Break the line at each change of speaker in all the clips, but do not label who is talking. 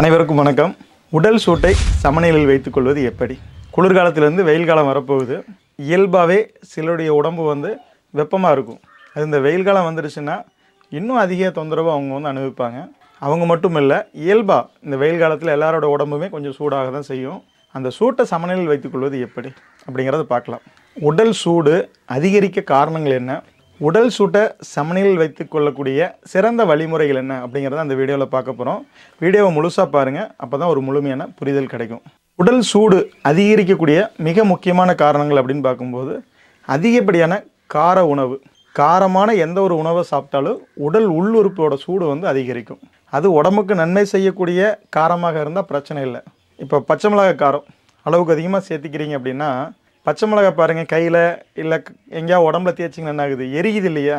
அனைவருக்கும் வணக்கம் உடல் சூட்டை சமநிலையில் வைத்துக்கொள்வது எப்படி குளிர்காலத்திலேருந்து வெயில் காலம் வரப்போகுது இயல்பாகவே சிலருடைய உடம்பு வந்து வெப்பமாக இருக்கும் அது இந்த வெயில் காலம் வந்துடுச்சுன்னா இன்னும் அதிக தொந்தரவு அவங்க வந்து அனுபவிப்பாங்க அவங்க மட்டும் இல்லை இயல்பாக இந்த வெயில் காலத்தில் எல்லாரோட உடம்புமே கொஞ்சம் சூடாக தான் செய்யும் அந்த சூட்டை சமநிலையில் வைத்துக்கொள்வது எப்படி அப்படிங்கிறத பார்க்கலாம் உடல் சூடு அதிகரிக்க காரணங்கள் என்ன உடல் சூட்டை சமநிலையில் வைத்து கொள்ளக்கூடிய சிறந்த வழிமுறைகள் என்ன அப்படிங்கிறத அந்த வீடியோவில் பார்க்க போகிறோம் வீடியோவை முழுசாக பாருங்கள் அப்போ தான் ஒரு முழுமையான புரிதல் கிடைக்கும் உடல் சூடு அதிகரிக்கக்கூடிய மிக முக்கியமான காரணங்கள் அப்படின்னு பார்க்கும்போது அதிகப்படியான கார உணவு காரமான எந்த ஒரு உணவை சாப்பிட்டாலும் உடல் உள்ளுறுப்போட சூடு வந்து அதிகரிக்கும் அது உடம்புக்கு நன்மை செய்யக்கூடிய காரமாக இருந்தால் பிரச்சனை இல்லை இப்போ பச்சை மிளகாய் காரம் அளவுக்கு அதிகமாக சேர்த்திக்கிறீங்க அப்படின்னா பச்சை மிளகா பாருங்கள் கையில் இல்லை எங்கேயா உடம்புல தேய்ச்சிங்கன்னா என்னாகுது ஆகுது எரியுது இல்லையா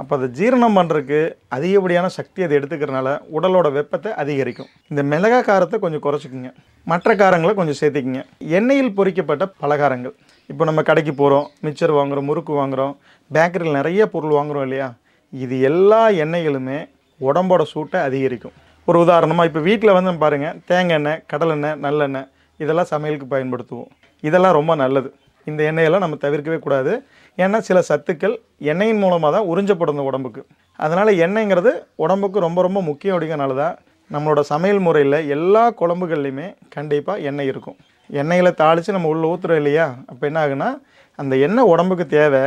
அப்போ அதை ஜீரணம் பண்ணுறதுக்கு அதிகப்படியான சக்தி அதை எடுத்துக்கிறனால உடலோட வெப்பத்தை அதிகரிக்கும் இந்த மிளகா காரத்தை கொஞ்சம் குறைச்சிக்குங்க மற்ற காரங்களை கொஞ்சம் சேர்த்துக்குங்க எண்ணெயில் பொறிக்கப்பட்ட பலகாரங்கள் இப்போ நம்ம கடைக்கு போகிறோம் மிச்சர் வாங்குகிறோம் முறுக்கு வாங்குகிறோம் பேக்கரியில் நிறைய பொருள் வாங்குகிறோம் இல்லையா இது எல்லா எண்ணெய்களுமே உடம்போட சூட்டை அதிகரிக்கும் ஒரு உதாரணமாக இப்போ வீட்டில் வந்து பாருங்கள் தேங்காய் எண்ணெய் கடலெண்ணெய் நல்லெண்ணெய் இதெல்லாம் சமையலுக்கு பயன்படுத்துவோம் இதெல்லாம் ரொம்ப நல்லது இந்த எண்ணெயெல்லாம் நம்ம தவிர்க்கவே கூடாது ஏன்னா சில சத்துக்கள் எண்ணெயின் மூலமாக தான் உறிஞ்சப்படும் உடம்புக்கு அதனால் எண்ணெய்ங்கிறது உடம்புக்கு ரொம்ப ரொம்ப முக்கியம் அப்படிங்கிறனால தான் நம்மளோட சமையல் முறையில் எல்லா குழம்புகள்லையுமே கண்டிப்பாக எண்ணெய் இருக்கும் எண்ணெயில் தாளித்து நம்ம உள்ளே ஊற்றுறோம் இல்லையா அப்போ என்ன ஆகுனா அந்த எண்ணெய் உடம்புக்கு தேவை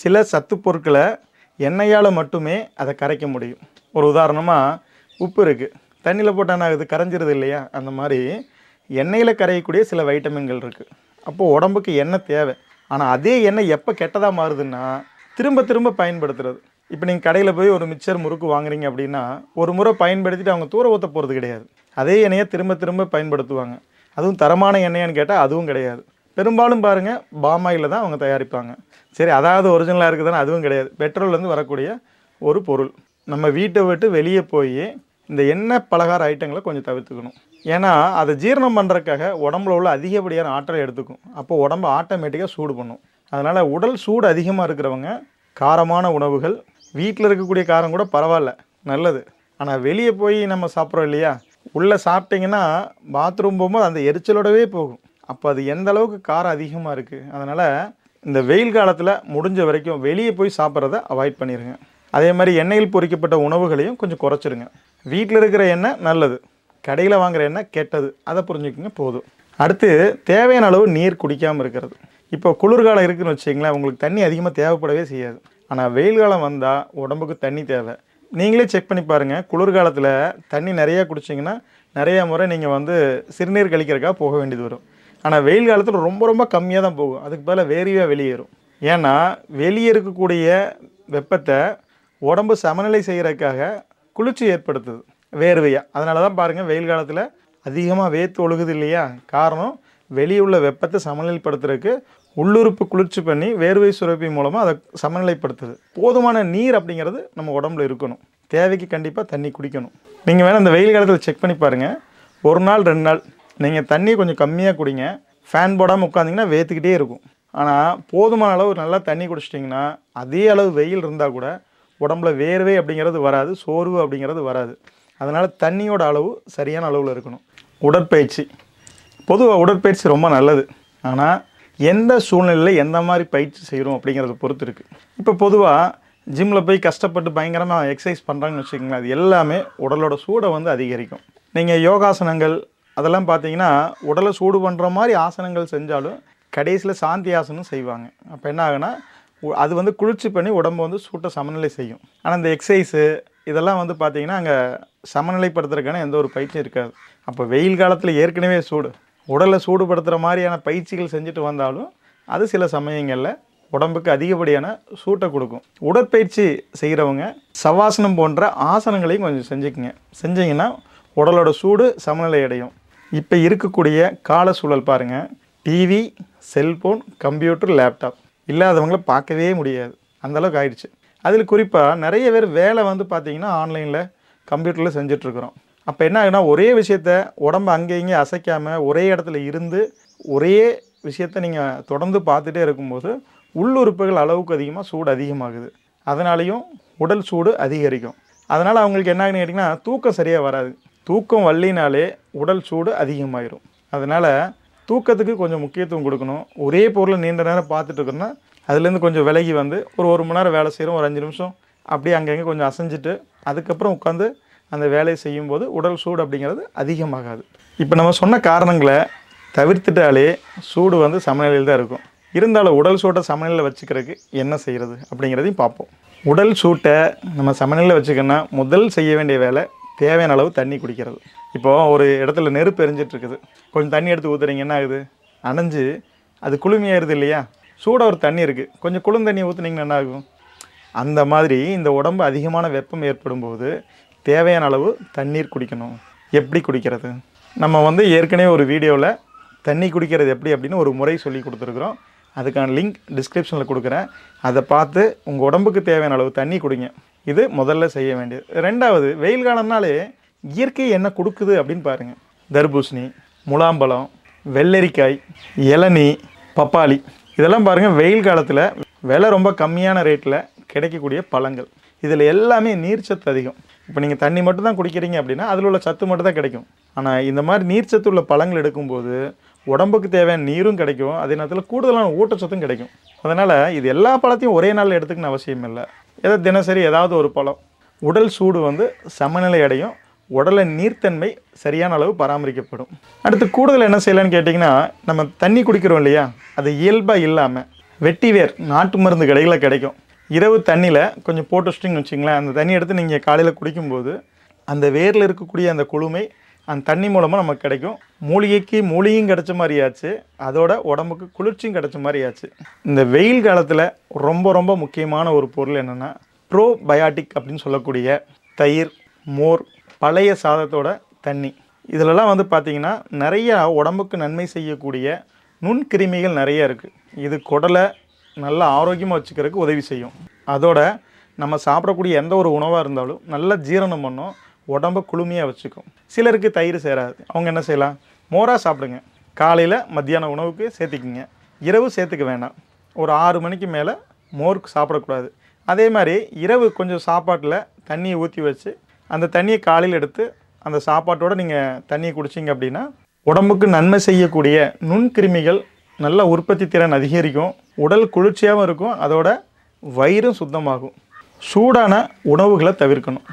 சில சத்து பொருட்களை எண்ணெயால் மட்டுமே அதை கரைக்க முடியும் ஒரு உதாரணமாக உப்பு இருக்குது தண்ணியில் போட்டால் என்ன ஆகுது கரைஞ்சிருது இல்லையா அந்த மாதிரி எண்ணெயில் கரையக்கூடிய சில வைட்டமின்கள் இருக்குது அப்போது உடம்புக்கு எண்ணெய் தேவை ஆனால் அதே எண்ணெய் எப்போ கெட்டதாக மாறுதுன்னா திரும்ப திரும்ப பயன்படுத்துறது இப்போ நீங்கள் கடையில் போய் ஒரு மிக்சர் முறுக்கு வாங்குறீங்க அப்படின்னா ஒரு முறை பயன்படுத்திட்டு அவங்க தூர ஊற்ற போகிறது கிடையாது அதே எண்ணெயை திரும்ப திரும்ப பயன்படுத்துவாங்க அதுவும் தரமான எண்ணெயான்னு கேட்டால் அதுவும் கிடையாது பெரும்பாலும் பாருங்கள் பாமாயில் தான் அவங்க தயாரிப்பாங்க சரி அதாவது ஒரிஜினலாக இருக்குதுன்னு அதுவும் கிடையாது பெட்ரோல்லேருந்து வரக்கூடிய ஒரு பொருள் நம்ம வீட்டை விட்டு வெளியே போய் இந்த எண்ணெய் பலகார ஐட்டங்களை கொஞ்சம் தவிர்த்துக்கணும் ஏன்னா அதை ஜீரணம் பண்ணுறதுக்காக உடம்புல உள்ள அதிகப்படியான ஆற்றல் எடுத்துக்கும் அப்போ உடம்பு ஆட்டோமேட்டிக்காக சூடு பண்ணும் அதனால் உடல் சூடு அதிகமாக இருக்கிறவங்க காரமான உணவுகள் வீட்டில் இருக்கக்கூடிய காரம் கூட பரவாயில்ல நல்லது ஆனால் வெளியே போய் நம்ம சாப்பிட்றோம் இல்லையா உள்ளே சாப்பிட்டிங்கன்னா பாத்ரூம் போகும்போது அந்த எரிச்சலோடவே போகும் அப்போ அது எந்த அளவுக்கு காரம் அதிகமாக இருக்குது அதனால் இந்த வெயில் காலத்தில் முடிஞ்ச வரைக்கும் வெளியே போய் சாப்பிட்றத அவாய்ட் பண்ணிடுங்க அதே மாதிரி எண்ணெயில் பொறிக்கப்பட்ட உணவுகளையும் கொஞ்சம் குறைச்சிருங்க வீட்டில் இருக்கிற எண்ணெய் நல்லது கடையில் வாங்குற எண்ணெய் கெட்டது அதை புரிஞ்சுக்கோங்க போதும் அடுத்து தேவையான அளவு நீர் குடிக்காமல் இருக்கிறது இப்போ குளிர்காலம் இருக்குதுன்னு வச்சிங்களேன் உங்களுக்கு தண்ணி அதிகமாக தேவைப்படவே செய்யாது ஆனால் வெயில் காலம் வந்தால் உடம்புக்கு தண்ணி தேவை நீங்களே செக் பண்ணி பாருங்கள் குளிர்காலத்தில் தண்ணி நிறையா குடிச்சிங்கன்னா நிறையா முறை நீங்கள் வந்து சிறுநீர் கழிக்கிறக்காக போக வேண்டியது வரும் ஆனால் வெயில் காலத்தில் ரொம்ப ரொம்ப கம்மியாக தான் போகும் அதுக்கு பதில் வேறியாக வெளியேறும் ஏன்னா வெளியே இருக்கக்கூடிய வெப்பத்தை உடம்பு சமநிலை செய்கிறதுக்காக குளிர்ச்சி ஏற்படுத்துது வேர்வையாக அதனால தான் பாருங்கள் வெயில் காலத்தில் அதிகமாக வேத்து ஒழுகுது இல்லையா காரணம் வெளியே உள்ள வெப்பத்தை சமநிலைப்படுத்துறதுக்கு உள்ளுறுப்பு குளிர்ச்சி பண்ணி வேர்வை சுரப்பி மூலமாக அதை சமநிலைப்படுத்துது போதுமான நீர் அப்படிங்கிறது நம்ம உடம்புல இருக்கணும் தேவைக்கு கண்டிப்பாக தண்ணி குடிக்கணும் நீங்கள் வேணால் இந்த வெயில் காலத்தில் செக் பண்ணி பாருங்கள் ஒரு நாள் ரெண்டு நாள் நீங்கள் தண்ணி கொஞ்சம் கம்மியாக குடிங்க ஃபேன் போடாமல் உட்காந்திங்கன்னா வேத்துக்கிட்டே இருக்கும் ஆனால் போதுமான அளவு நல்லா தண்ணி குடிச்சிட்டிங்கன்னா அதே அளவு வெயில் இருந்தால் கூட உடம்புல வேர்வை அப்படிங்கிறது வராது சோர்வு அப்படிங்கிறது வராது அதனால் தண்ணியோட அளவு சரியான அளவில் இருக்கணும் உடற்பயிற்சி பொதுவாக உடற்பயிற்சி ரொம்ப நல்லது ஆனால் எந்த சூழ்நிலையில் எந்த மாதிரி பயிற்சி செய்கிறோம் அப்படிங்கிறத பொறுத்து இருக்குது இப்போ பொதுவாக ஜிம்மில் போய் கஷ்டப்பட்டு பயங்கரமாக எக்ஸசைஸ் பண்ணுறாங்கன்னு வச்சுக்கோங்களேன் அது எல்லாமே உடலோட சூடை வந்து அதிகரிக்கும் நீங்கள் யோகாசனங்கள் அதெல்லாம் பார்த்தீங்கன்னா உடலை சூடு பண்ணுற மாதிரி ஆசனங்கள் செஞ்சாலும் கடைசியில் சாந்தி ஆசனம் செய்வாங்க அப்போ என்ன ஆகுனா அது வந்து குளிர்ச்சி பண்ணி உடம்பு வந்து சூட்டை சமநிலை செய்யும் ஆனால் இந்த எக்ஸசைஸு இதெல்லாம் வந்து பார்த்தீங்கன்னா அங்கே சமநிலைப்படுத்துறதுக்கான எந்த ஒரு பயிற்சியும் இருக்காது அப்போ வெயில் காலத்தில் ஏற்கனவே சூடு உடலை சூடுபடுத்துகிற மாதிரியான பயிற்சிகள் செஞ்சுட்டு வந்தாலும் அது சில சமயங்களில் உடம்புக்கு அதிகப்படியான சூட்டை கொடுக்கும் உடற்பயிற்சி செய்கிறவங்க சவாசனம் போன்ற ஆசனங்களையும் கொஞ்சம் செஞ்சுக்குங்க செஞ்சிங்கன்னா உடலோட சூடு சமநிலை அடையும் இப்போ இருக்கக்கூடிய கால சூழல் பாருங்கள் டிவி செல்ஃபோன் கம்ப்யூட்டர் லேப்டாப் இல்லாதவங்கள பார்க்கவே முடியாது அந்தளவுக்கு ஆயிடுச்சு அதில் குறிப்பாக நிறைய பேர் வேலை வந்து பார்த்தீங்கன்னா ஆன்லைனில் கம்ப்யூட்டரில் செஞ்சிட்ருக்குறோம் அப்போ என்ன ஆகுனா ஒரே விஷயத்த உடம்பு அங்கே இங்கே அசைக்காமல் ஒரே இடத்துல இருந்து ஒரே விஷயத்த நீங்கள் தொடர்ந்து பார்த்துட்டே இருக்கும்போது உள்ளுறுப்புகள் அளவுக்கு அதிகமாக சூடு அதிகமாகுது அதனாலையும் உடல் சூடு அதிகரிக்கும் அதனால் அவங்களுக்கு என்ன ஆகுன்னு கேட்டிங்கன்னா தூக்கம் சரியாக வராது தூக்கம் வள்ளினாலே உடல் சூடு அதிகமாயிரும் அதனால் தூக்கத்துக்கு கொஞ்சம் முக்கியத்துவம் கொடுக்கணும் ஒரே பொருளை நீண்ட நேரம் பார்த்துட்டு இருக்கோம்னா அதுலேருந்து கொஞ்சம் விலகி வந்து ஒரு ஒரு மணி நேரம் வேலை செய்கிறோம் ஒரு அஞ்சு நிமிஷம் அப்படியே அங்கங்கே கொஞ்சம் அசைஞ்சிட்டு அதுக்கப்புறம் உட்காந்து அந்த வேலையை செய்யும்போது உடல் சூடு அப்படிங்கிறது அதிகமாகாது இப்போ நம்ம சொன்ன காரணங்களை தவிர்த்துட்டாலே சூடு வந்து சமநிலையில் தான் இருக்கும் இருந்தாலும் உடல் சூட்டை சமநிலையில் வச்சுக்கிறதுக்கு என்ன செய்கிறது அப்படிங்கிறதையும் பார்ப்போம் உடல் சூட்டை நம்ம சமநிலையில் வச்சுக்கணும்னா முதல் செய்ய வேண்டிய வேலை தேவையான அளவு தண்ணி குடிக்கிறது இப்போது ஒரு இடத்துல நெருப்பு எரிஞ்சிட்ருக்குது கொஞ்சம் தண்ணி எடுத்து ஊற்றுறீங்க என்ன ஆகுது அணைஞ்சு அது குளுமையாயிருது இல்லையா சூட ஒரு தண்ணி இருக்குது கொஞ்சம் குளிர் தண்ணி ஊற்றுனீங்கன்னா என்ன ஆகும் அந்த மாதிரி இந்த உடம்பு அதிகமான வெப்பம் ஏற்படும் போது தேவையான அளவு தண்ணீர் குடிக்கணும் எப்படி குடிக்கிறது நம்ம வந்து ஏற்கனவே ஒரு வீடியோவில் தண்ணி குடிக்கிறது எப்படி அப்படின்னு ஒரு முறை சொல்லி கொடுத்துருக்குறோம் அதுக்கான லிங்க் டிஸ்கிரிப்ஷனில் கொடுக்குறேன் அதை பார்த்து உங்கள் உடம்புக்கு தேவையான அளவு தண்ணி குடிங்க இது முதல்ல செய்ய வேண்டியது ரெண்டாவது வெயில் காலம்னாலே இயற்கை என்ன கொடுக்குது அப்படின்னு பாருங்கள் தர்பூசணி முலாம்பழம் வெள்ளரிக்காய் இளநீ பப்பாளி இதெல்லாம் பாருங்கள் வெயில் காலத்தில் விலை ரொம்ப கம்மியான ரேட்டில் கிடைக்கக்கூடிய பழங்கள் இதில் எல்லாமே நீர்ச்சத்து அதிகம் இப்போ நீங்கள் தண்ணி மட்டும் தான் குடிக்கிறீங்க அப்படின்னா அதில் உள்ள சத்து மட்டும் தான் கிடைக்கும் ஆனால் இந்த மாதிரி நீர்ச்சத்து உள்ள பழங்கள் எடுக்கும்போது உடம்புக்கு தேவையான நீரும் கிடைக்கும் அதே நேரத்தில் கூடுதலான ஊட்டச்சத்தும் கிடைக்கும் அதனால் இது எல்லா பழத்தையும் ஒரே நாளில் எடுத்துக்கணும் அவசியம் இல்லை ஏதோ தினசரி ஏதாவது ஒரு பழம் உடல் சூடு வந்து சமநிலை அடையும் உடலை நீர்த்தன்மை சரியான அளவு பராமரிக்கப்படும் அடுத்து கூடுதல் என்ன செய்யலான்னு கேட்டிங்கன்னா நம்ம தண்ணி குடிக்கிறோம் இல்லையா அது இயல்பாக இல்லாமல் வெட்டிவேர் நாட்டு மருந்து கடைகளில் கிடைக்கும் இரவு தண்ணியில் கொஞ்சம் போட்டு வச்சிட்டிங்கன்னு வச்சிங்களேன் அந்த தண்ணி எடுத்து நீங்கள் காலையில் குடிக்கும்போது அந்த வேரில் இருக்கக்கூடிய அந்த குழுமை அந்த தண்ணி மூலமாக நமக்கு கிடைக்கும் மூலிகைக்கு மூலிகையும் கிடச்ச மாதிரியாச்சு அதோட உடம்புக்கு குளிர்ச்சியும் கிடச்ச மாதிரியாச்சு இந்த வெயில் காலத்தில் ரொம்ப ரொம்ப முக்கியமான ஒரு பொருள் என்னென்னா ப்ரோபயாட்டிக் அப்படின்னு சொல்லக்கூடிய தயிர் மோர் பழைய சாதத்தோட தண்ணி இதிலெல்லாம் வந்து பார்த்திங்கன்னா நிறையா உடம்புக்கு நன்மை செய்யக்கூடிய நுண்கிருமிகள் நிறைய இருக்குது இது குடலை நல்லா ஆரோக்கியமாக வச்சுக்கிறதுக்கு உதவி செய்யும் அதோட நம்ம சாப்பிடக்கூடிய எந்த ஒரு உணவாக இருந்தாலும் நல்லா ஜீரணம் பண்ணும் உடம்ப குளுமையாக வச்சுக்கும் சிலருக்கு தயிர் சேராது அவங்க என்ன செய்யலாம் மோராக சாப்பிடுங்க காலையில் மத்தியான உணவுக்கு சேர்த்துக்குங்க இரவு சேர்த்துக்க வேண்டாம் ஒரு ஆறு மணிக்கு மேலே மோருக்கு சாப்பிடக்கூடாது அதே மாதிரி இரவு கொஞ்சம் சாப்பாட்டில் தண்ணியை ஊற்றி வச்சு அந்த தண்ணியை காலையில் எடுத்து அந்த சாப்பாட்டோடு நீங்கள் தண்ணியை குடிச்சிங்க அப்படின்னா உடம்புக்கு நன்மை செய்யக்கூடிய நுண்கிருமிகள் நல்ல உற்பத்தி திறன் அதிகரிக்கும் உடல் குளிர்ச்சியாகவும் இருக்கும் அதோட வயிறும் சுத்தமாகும் சூடான உணவுகளை தவிர்க்கணும்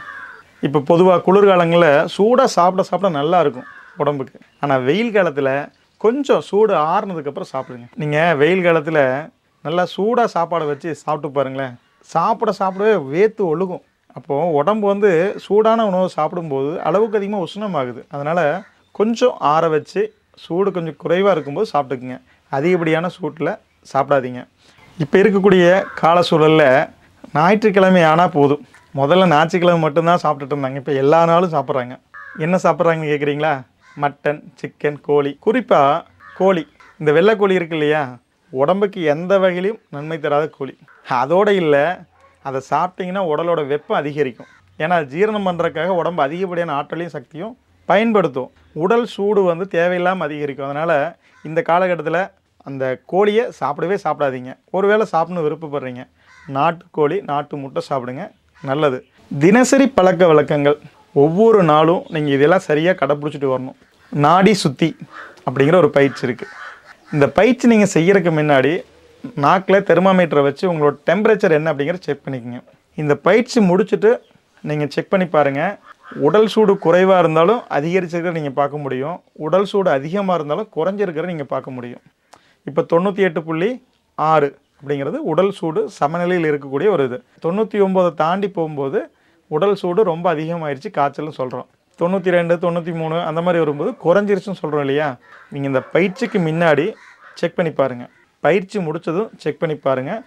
இப்போ பொதுவாக குளிர்காலங்களில் சூடாக சாப்பிட சாப்பிட நல்லா இருக்கும் உடம்புக்கு ஆனால் வெயில் காலத்தில் கொஞ்சம் சூடு ஆறுனதுக்கப்புறம் சாப்பிடுங்க நீங்கள் வெயில் காலத்தில் நல்லா சூடாக சாப்பாடை வச்சு சாப்பிட்டு பாருங்களேன் சாப்பிட சாப்பிடவே வேத்து ஒழுகும் அப்போது உடம்பு வந்து சூடான உணவு சாப்பிடும்போது அளவுக்கு அதிகமாக உஷ்ணமாகுது அதனால் கொஞ்சம் ஆற வச்சு சூடு கொஞ்சம் குறைவாக இருக்கும்போது சாப்பிட்டுக்குங்க அதிகப்படியான சூட்டில் சாப்பிடாதீங்க இப்போ இருக்கக்கூடிய கால சூழலில் ஞாயிற்றுக்கிழமை ஆனால் போதும் முதல்ல ஞாயிற்றுக்கிழமை மட்டும்தான் சாப்பிட்டுட்டு இருந்தாங்க இப்போ எல்லா நாளும் சாப்பிட்றாங்க என்ன சாப்பிட்றாங்கன்னு கேட்குறீங்களா மட்டன் சிக்கன் கோழி குறிப்பாக கோழி இந்த வெள்ளைக்கோழி இருக்கு இல்லையா உடம்புக்கு எந்த வகையிலையும் நன்மை தராத கோழி அதோடு இல்லை அதை சாப்பிட்டிங்கன்னா உடலோட வெப்பம் அதிகரிக்கும் ஏன்னா ஜீரணம் பண்ணுறதுக்காக உடம்பு அதிகப்படியான ஆற்றலையும் சக்தியும் பயன்படுத்தும் உடல் சூடு வந்து தேவையில்லாமல் அதிகரிக்கும் அதனால் இந்த காலகட்டத்தில் அந்த கோழியை சாப்பிடவே சாப்பிடாதீங்க ஒருவேளை சாப்பிட்ணும் விருப்பப்படுறீங்க நாட்டுக்கோழி நாட்டு முட்டை சாப்பிடுங்க நல்லது தினசரி பழக்க வழக்கங்கள் ஒவ்வொரு நாளும் நீங்கள் இதெல்லாம் சரியாக கடைப்பிடிச்சிட்டு வரணும் நாடி சுற்றி அப்படிங்கிற ஒரு பயிற்சி இருக்குது இந்த பயிற்சி நீங்கள் செய்கிறதுக்கு முன்னாடி நாக்கில் தெர்மாமீட்டரை வச்சு உங்களோட டெம்பரேச்சர் என்ன அப்படிங்கிறத செக் பண்ணிக்கோங்க இந்த பயிற்சி முடிச்சுட்டு நீங்கள் செக் பண்ணி பாருங்கள் உடல் சூடு குறைவாக இருந்தாலும் அதிகரிச்சிருக்கிற நீங்கள் பார்க்க முடியும் உடல் சூடு அதிகமாக இருந்தாலும் குறைஞ்சிருக்கிற நீங்கள் பார்க்க முடியும் இப்போ தொண்ணூற்றி எட்டு புள்ளி ஆறு அப்படிங்கிறது உடல் சூடு சமநிலையில் இருக்கக்கூடிய ஒரு இது தொண்ணூற்றி ஒம்போதை தாண்டி போகும்போது உடல் சூடு ரொம்ப அதிகமாகிடுச்சு காய்ச்சல்னு சொல்கிறோம் தொண்ணூற்றி ரெண்டு தொண்ணூற்றி மூணு அந்த மாதிரி வரும்போது குறைஞ்சிருச்சுன்னு சொல்கிறோம் இல்லையா நீங்கள் இந்த பயிற்சிக்கு முன்னாடி செக் பண்ணி பாருங்கள் பயிற்சி முடித்ததும் செக் பண்ணி பாருங்கள்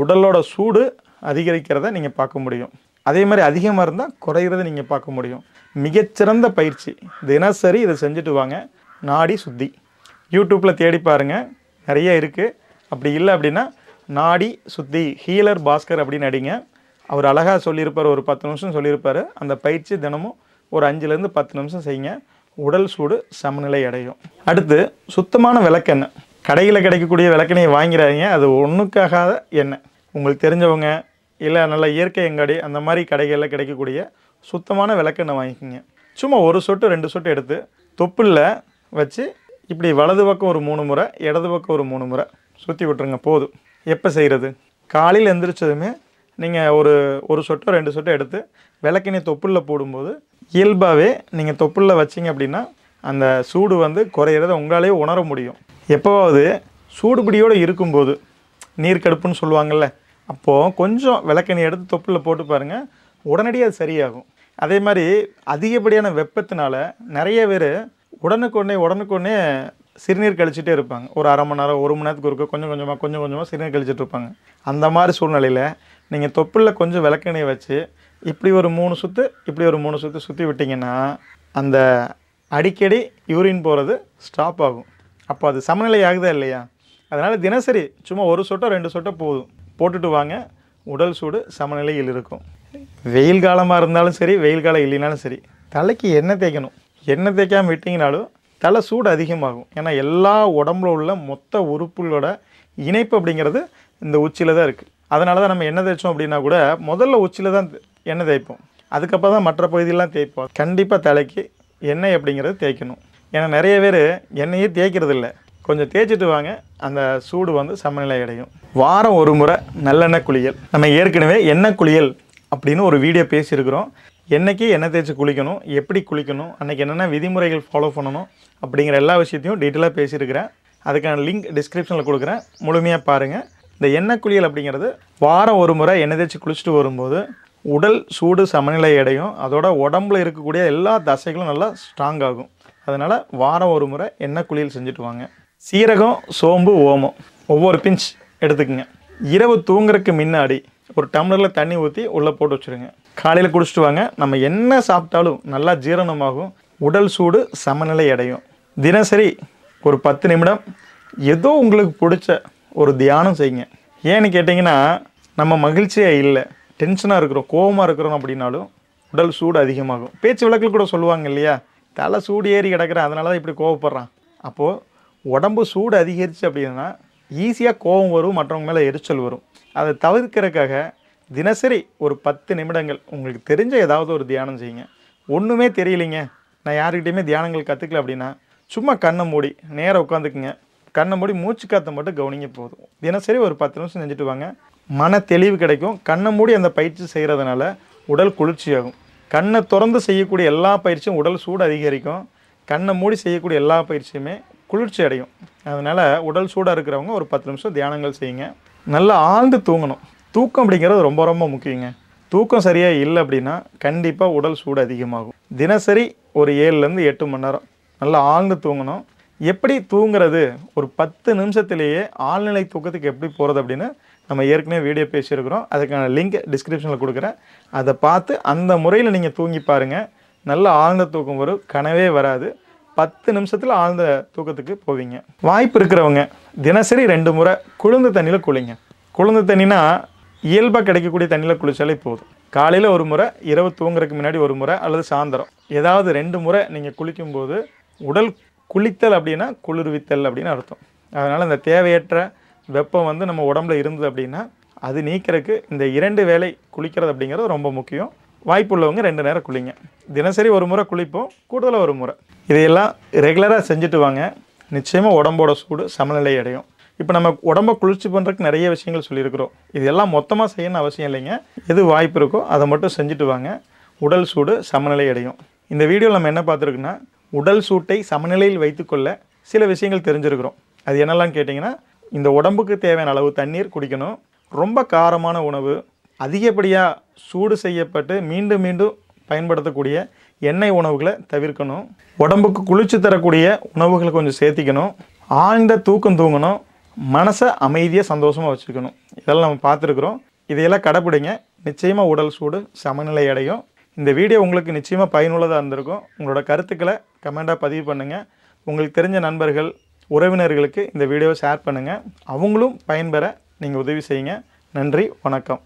உடலோட சூடு அதிகரிக்கிறத நீங்கள் பார்க்க முடியும் அதே மாதிரி அதிகமாக இருந்தால் குறைகிறத நீங்கள் பார்க்க முடியும் மிகச்சிறந்த பயிற்சி தினசரி இதை செஞ்சுட்டு வாங்க நாடி சுத்தி யூடியூப்பில் தேடி பாருங்கள் நிறைய இருக்குது அப்படி இல்லை அப்படின்னா நாடி சுத்தி ஹீலர் பாஸ்கர் அப்படின்னு அடிங்க அவர் அழகாக சொல்லியிருப்பார் ஒரு பத்து நிமிஷம் சொல்லியிருப்பார் அந்த பயிற்சி தினமும் ஒரு அஞ்சுலேருந்து பத்து நிமிஷம் செய்யுங்க உடல் சூடு சமநிலை அடையும் அடுத்து சுத்தமான விளக்கெண்ணெய் கடையில் கிடைக்கக்கூடிய விளக்கெண்ணெயை வாங்கிறாங்க அது ஒன்றுக்காகாத எண்ணெய் உங்களுக்கு தெரிஞ்சவங்க இல்லை நல்ல இயற்கை எங்காடி அந்த மாதிரி கடைகளில் கிடைக்கக்கூடிய சுத்தமான விளக்கெண்ணெய் வாங்கிக்கோங்க சும்மா ஒரு சொட்டு ரெண்டு சொட்டு எடுத்து தொப்புளில் வச்சு இப்படி வலது பக்கம் ஒரு மூணு முறை இடது பக்கம் ஒரு மூணு முறை சுற்றி விட்டுருங்க போதும் எப்போ செய்கிறது காலையில் எந்திரிச்சதுமே நீங்கள் ஒரு ஒரு சொட்டோ ரெண்டு சொட்டோ எடுத்து விளக்கினை தொப்புளில் போடும்போது இயல்பாகவே நீங்கள் தொப்புளில் வச்சிங்க அப்படின்னா அந்த சூடு வந்து குறையிறத உங்களாலே உணர முடியும் எப்போவாவது சூடுபிடியோடு இருக்கும்போது நீர்க்கடுப்புன்னு சொல்லுவாங்கள்ல அப்போது கொஞ்சம் விளக்கணி எடுத்து தொப்பில் போட்டு பாருங்கள் உடனடியாக அது சரியாகும் அதே மாதிரி அதிகப்படியான வெப்பத்தினால நிறைய பேர் உடனுக்குடனே உடனுக்குடனே சிறுநீர் கழிச்சிட்டே இருப்பாங்க ஒரு அரை மணி நேரம் ஒரு மணி நேரத்துக்கு ஒருக்க கொஞ்சம் கொஞ்சமாக கொஞ்சம் கொஞ்சமாக சிறுநீர் கழிச்சிட்டு இருப்பாங்க அந்த மாதிரி சூழ்நிலையில் நீங்கள் தொப்பில் கொஞ்சம் விளக்கணியை வச்சு இப்படி ஒரு மூணு சுற்று இப்படி ஒரு மூணு சுற்று சுற்றி விட்டிங்கன்னா அந்த அடிக்கடி யூரின் போகிறது ஸ்டாப் ஆகும் அப்போ அது சமநிலை ஆகுதா இல்லையா அதனால் தினசரி சும்மா ஒரு சொட்டோ ரெண்டு சொட்டோ போதும் போட்டுட்டு வாங்க உடல் சூடு சமநிலையில் இருக்கும் வெயில் காலமாக இருந்தாலும் சரி வெயில் காலம் இல்லைனாலும் சரி தலைக்கு எண்ணெய் தேய்க்கணும் எண்ணெய் தேய்க்காமல் விட்டிங்கனாலும் தலை சூடு அதிகமாகும் ஏன்னா எல்லா உடம்புல உள்ள மொத்த உறுப்புகளோட இணைப்பு அப்படிங்கிறது இந்த உச்சியில் தான் இருக்குது அதனால தான் நம்ம எண்ணெய் தேய்ச்சோம் அப்படின்னா கூட முதல்ல உச்சியில் தான் எண்ணெய் தேய்ப்போம் அதுக்கப்புறம் தான் மற்ற பகுதியெல்லாம் தேய்ப்போம் கண்டிப்பாக தலைக்கு எண்ணெய் அப்படிங்கிறது தேய்க்கணும் ஏன்னா நிறைய பேர் எண்ணெயே தேய்க்கிறது இல்லை கொஞ்சம் தேய்ச்சிட்டு வாங்க அந்த சூடு வந்து சமநிலை அடையும் வாரம் ஒரு முறை நல்லெண்ணெய் குளியல் நம்ம ஏற்கனவே எண்ணெய் குளியல் அப்படின்னு ஒரு வீடியோ பேசியிருக்கிறோம் என்றைக்கி எண்ணெய் தேய்ச்சி குளிக்கணும் எப்படி குளிக்கணும் அன்றைக்கி என்னென்ன விதிமுறைகள் ஃபாலோ பண்ணணும் அப்படிங்கிற எல்லா விஷயத்தையும் டீட்டெயிலாக பேசியிருக்கிறேன் அதுக்கான லிங்க் டிஸ்கிரிப்ஷனில் கொடுக்குறேன் முழுமையாக பாருங்கள் இந்த எண்ணெய் குளியல் அப்படிங்கிறது வாரம் ஒரு முறை எண்ணெய் தேய்ச்சி குளிச்சுட்டு வரும்போது உடல் சூடு சமநிலை அடையும் அதோட உடம்புல இருக்கக்கூடிய எல்லா தசைகளும் நல்லா ஸ்ட்ராங் ஆகும் அதனால் வாரம் ஒரு முறை எண்ணெய் குளியல் செஞ்சுட்டு வாங்க சீரகம் சோம்பு ஓமம் ஒவ்வொரு பிஞ்ச் எடுத்துக்கோங்க இரவு தூங்குறதுக்கு முன்னாடி ஒரு டம்ளரில் தண்ணி ஊற்றி உள்ளே போட்டு வச்சுருங்க காலையில் குடிச்சிட்டு வாங்க நம்ம என்ன சாப்பிட்டாலும் நல்லா ஜீரணமாகும் உடல் சூடு சமநிலை அடையும் தினசரி ஒரு பத்து நிமிடம் ஏதோ உங்களுக்கு பிடிச்ச ஒரு தியானம் செய்யுங்க ஏன்னு கேட்டிங்கன்னா நம்ம மகிழ்ச்சியாக இல்லை டென்ஷனாக இருக்கிறோம் கோபமாக இருக்கிறோம் அப்படின்னாலும் உடல் சூடு அதிகமாகும் பேச்சு வழக்கில் கூட சொல்லுவாங்க இல்லையா தலை சூடு ஏறி கிடக்கிறேன் அதனால தான் இப்படி கோவப்படுறான் அப்போது உடம்பு சூடு அதிகரிச்சு அப்படின்னா ஈஸியாக கோபம் வரும் மற்றவங்க மேலே எரிச்சல் வரும் அதை தவிர்க்கிறதுக்காக தினசரி ஒரு பத்து நிமிடங்கள் உங்களுக்கு தெரிஞ்ச ஏதாவது ஒரு தியானம் செய்யுங்க ஒன்றுமே தெரியலைங்க நான் யாருக்கிட்டையுமே தியானங்கள் கற்றுக்கல அப்படின்னா சும்மா கண்ணை மூடி நேராக உட்காந்துக்குங்க கண்ணை மூடி மூச்சு காற்றை மட்டும் கவனிங்க போதும் தினசரி ஒரு பத்து நிமிஷம் செஞ்சுட்டு வாங்க மன தெளிவு கிடைக்கும் கண்ணை மூடி அந்த பயிற்சி செய்கிறதுனால உடல் குளிர்ச்சியாகும் கண்ணை திறந்து செய்யக்கூடிய எல்லா பயிற்சியும் உடல் சூடு அதிகரிக்கும் கண்ணை மூடி செய்யக்கூடிய எல்லா பயிற்சியுமே குளிர்ச்சி அடையும் அதனால் உடல் சூடாக இருக்கிறவங்க ஒரு பத்து நிமிஷம் தியானங்கள் செய்யுங்க நல்லா ஆழ்ந்து தூங்கணும் தூக்கம் அப்படிங்கிறது ரொம்ப ரொம்ப முக்கியங்க தூக்கம் சரியாக இல்லை அப்படின்னா கண்டிப்பாக உடல் சூடு அதிகமாகும் தினசரி ஒரு ஏழுலேருந்து எட்டு மணி நேரம் நல்லா ஆழ்ந்து தூங்கணும் எப்படி தூங்கிறது ஒரு பத்து நிமிஷத்துலேயே ஆழ்நிலை தூக்கத்துக்கு எப்படி போகிறது அப்படின்னு நம்ம ஏற்கனவே வீடியோ பேசியிருக்கிறோம் அதுக்கான லிங்க் டிஸ்கிரிப்ஷனில் கொடுக்குறேன் அதை பார்த்து அந்த முறையில் நீங்கள் தூங்கி பாருங்கள் நல்ல ஆழ்ந்த தூக்கம் வரும் கனவே வராது பத்து நிமிஷத்தில் ஆழ்ந்த தூக்கத்துக்கு போவீங்க வாய்ப்பு இருக்கிறவங்க தினசரி ரெண்டு முறை குளிர்ந்த தண்ணியில் குளிங்க குளிர்ந்த தண்ணினா இயல்பாக கிடைக்கக்கூடிய தண்ணியில் குளித்தாலே போதும் காலையில் ஒரு முறை இரவு தூங்குறதுக்கு முன்னாடி ஒரு முறை அல்லது சாயந்தரம் ஏதாவது ரெண்டு முறை நீங்கள் குளிக்கும்போது உடல் குளித்தல் அப்படின்னா குளிர்வித்தல் அப்படின்னு அர்த்தம் அதனால் அந்த தேவையற்ற வெப்பம் வந்து நம்ம உடம்புல இருந்தது அப்படின்னா அது நீக்கிறதுக்கு இந்த இரண்டு வேலை குளிக்கிறது அப்படிங்கிறது ரொம்ப முக்கியம் வாய்ப்புள்ளவங்க ரெண்டு நேரம் குளிங்க தினசரி ஒரு முறை குளிப்போம் கூடுதலாக ஒரு முறை இதையெல்லாம் ரெகுலராக செஞ்சுட்டு வாங்க நிச்சயமாக உடம்போட சூடு சமநிலை அடையும் இப்போ நம்ம உடம்பை குளிர்ச்சி பண்ணுறதுக்கு நிறைய விஷயங்கள் சொல்லியிருக்கிறோம் இதெல்லாம் மொத்தமாக செய்யணும்னு அவசியம் இல்லைங்க எது வாய்ப்பு இருக்கோ அதை மட்டும் செஞ்சுட்டு வாங்க உடல் சூடு சமநிலை அடையும் இந்த வீடியோவில் நம்ம என்ன பார்த்துருக்குன்னா உடல் சூட்டை சமநிலையில் வைத்துக்கொள்ள சில விஷயங்கள் தெரிஞ்சிருக்கிறோம் அது என்னெல்லாம் கேட்டிங்கன்னா இந்த உடம்புக்கு தேவையான அளவு தண்ணீர் குடிக்கணும் ரொம்ப காரமான உணவு அதிகப்படியாக சூடு செய்யப்பட்டு மீண்டும் மீண்டும் பயன்படுத்தக்கூடிய எண்ணெய் உணவுகளை தவிர்க்கணும் உடம்புக்கு குளிர்ச்சி தரக்கூடிய உணவுகளை கொஞ்சம் சேர்த்திக்கணும் ஆழ்ந்த தூக்கம் தூங்கணும் மனசை அமைதியாக சந்தோஷமாக வச்சுக்கணும் இதெல்லாம் நம்ம பார்த்துருக்குறோம் இதையெல்லாம் கடைப்பிடிங்க நிச்சயமாக உடல் சூடு சமநிலை அடையும் இந்த வீடியோ உங்களுக்கு நிச்சயமாக பயனுள்ளதாக இருந்திருக்கும் உங்களோட கருத்துக்களை கமெண்ட்டாக பதிவு பண்ணுங்கள் உங்களுக்கு தெரிஞ்ச நண்பர்கள் உறவினர்களுக்கு இந்த வீடியோவை ஷேர் பண்ணுங்கள் அவங்களும் பயன்பெற நீங்கள் உதவி செய்யுங்க நன்றி வணக்கம்